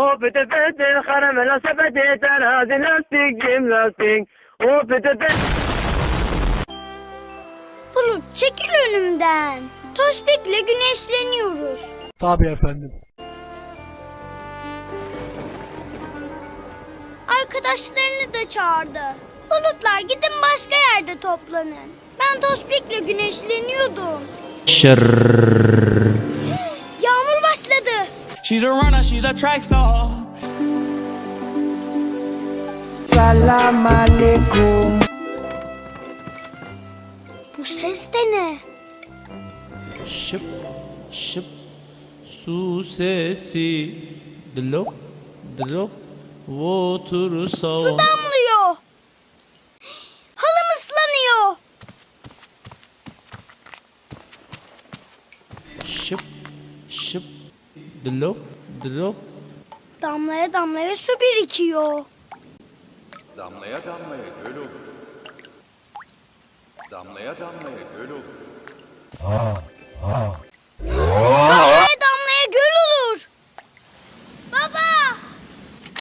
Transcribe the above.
O pete pete karamela sepeti terazi lastik cim lastik. Pete pete. Bulut çekil önümden. Tospik'le güneşleniyoruz. Tabii efendim. Arkadaşlarını da çağırdı. Bulutlar gidin başka yerde toplanın. Ben Tospik'le güneşleniyordum. Başladı. She's a runner, she's a track star. Salam alaikum. Bu ses de ne? Şıp şıp su sesi Drop drop water Su sound damlıyor. Halım ıslanıyor. Şıp şıp drop drop Damlaya damlaya su birikiyor. Damlaya damlaya göl olur. Damlaya damlaya göl olur.